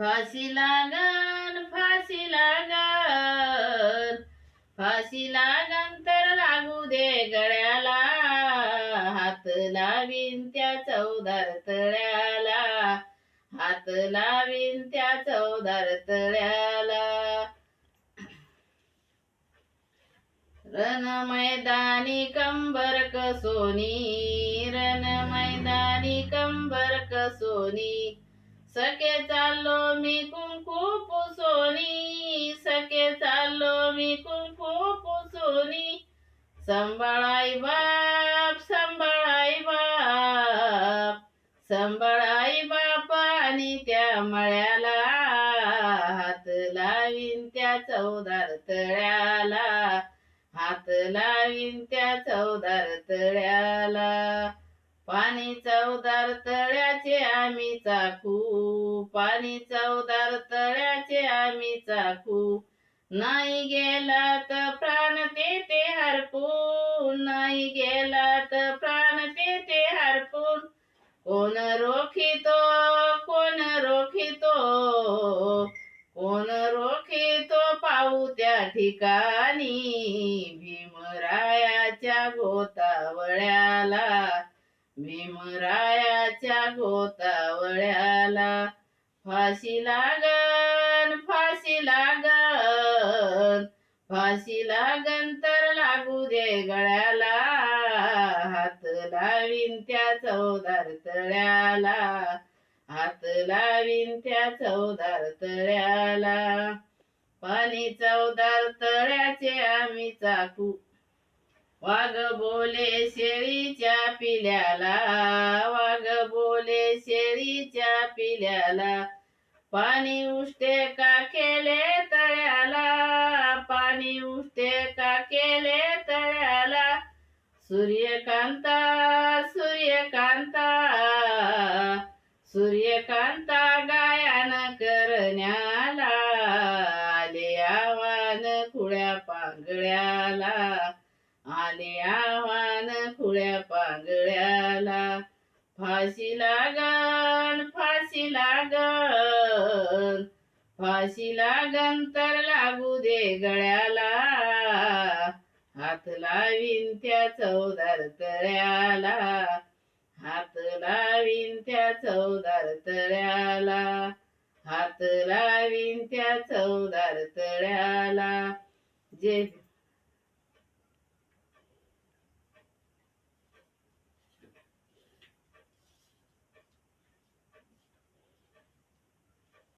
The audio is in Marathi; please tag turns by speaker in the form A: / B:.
A: फाशी लागन फाशी लागन. फाशी लागन तर लागू दे गळ्याला. हात लावीन त्या चौदार तळ्याला. हात लावीन त्या चौदार तळ्याला. रण मैदानी कंबर कसोनी रण मैदानी कंबर कसोनी. सखे चाललो मी कुंकू पुसोनी सखे चाललो मी कुंकू पुसोनी. संभाळाई बाप संभाळाई बाप संभाळाई बाप आणि त्या मळ्याला हात लावीन त्या चौदार तळ्याला हात लावीन त्या चौदार तळ्याला. पाणी चवदार तळ्याचे आम्ही चाखू पाणी चवदार तळ्याचे आम्ही चाखू नाही गेला तर प्राण ते ते हरपून. नाही गेला तर प्राण ते ते हरपून. कोण रोखितो कोण रोखितो? कोण रोखितो पाहू त्या ठिकाणी. भीमरायाच्या गोतावळ्याला भीमरायाच्या गोतावळ्याला फाशी लागन फाशी लागन. फाशी लागन तर लागू दे गळ्याला हात लावीन त्या चौदार तळ्याला. हात लावीन त्या चौदार तळ्याला. पाणी चौदार तळ्याचे आम्ही चाकू वाघ बोले शेळीच्या पिल्याला वाघ बोले शेळीच्या पिल्याला. पाणी उष्टे का केले तळ्याला पाणी उष्टे का केले तळ्याला. सूर्यकांता सूर्यकांता सूर्यकांता गायन करण्याला आले आव्हान खुळ्या पांगळ्याला. आले आव्हान खुळ्या पांगळ्याला. फाशी लागन फाशी लागन. फाशी लागन तर लागू दे गळ्याला. हात लावीन त्या चौदार तळ्याला. हात लावीन त्या चौदार तळ्याला. हात लावीन त्या चौदार तळ्याला. जे